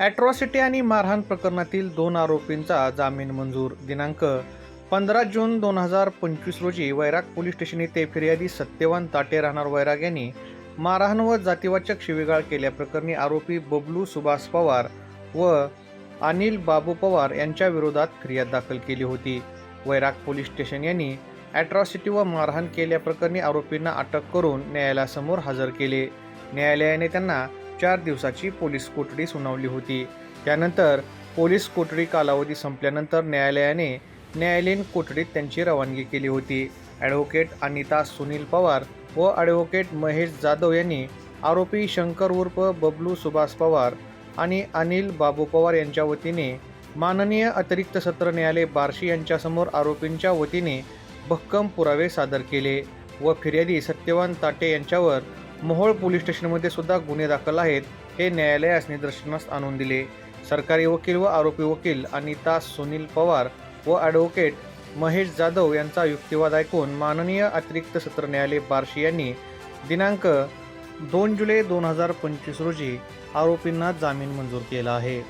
Atrocity आणि मारहाण प्रकरणातील दोन आरोपींचा जामीन मंजूर. दिनांक पंधरा जून दोन हजार पंचवीस रोजी वैराग पोलीस स्टेशन येथे फिर्यादी सत्यवान ताटे राहणार वैराग यांनी मारहाण व जातीवाचक शिवीगाळ केल्याप्रकरणी आरोपी बबलू सुभाष पवार व अनिल बाबू पवार यांच्या विरोधात फिर्याद दाखल केली होती. वैराग पोलीस स्टेशन यांनी ॲट्रॉसिटी व मारहाण केल्याप्रकरणी आरोपींना अटक करून न्यायालयासमोर हजर केले. न्यायालयाने त्यांना चार दिवसाची पोलीस कोठडी सुनावली होती. त्यानंतर पोलीस कोठडी कालावधी संपल्यानंतर न्यायालयाने न्यायालयीन कोठडीत त्यांची रवानगी केली होती. ॲडव्होकेट अनिता सुनील पवार व ॲडव्होकेट महेश जाधव यांनी आरोपी शंकर उर्फ बबलू सुभाष पवार आणि अनिल बाबू पवार यांच्या वतीने माननीय अतिरिक्त सत्र न्यायालय बार्शी यांच्यासमोर आरोपींच्या वतीने भक्कम पुरावे सादर केले व फिर्यादी सत्यवान ताटे यांच्यावर मोहोळ पोलीस स्टेशनमध्ये सुद्धा गुन्हे दाखल आहेत हे न्यायालयास निदर्शनास आणून दिले. सरकारी वकील व आरोपी वकील अनिता सुनील पवार व ॲडव्होकेट महेश जाधव यांचा युक्तिवाद ऐकून माननीय अतिरिक्त सत्र न्यायालय बार्शी यांनी दिनांक दोन जुलै दोन हजार पंचवीस रोजी आरोपींना जामीन मंजूर केला आहे.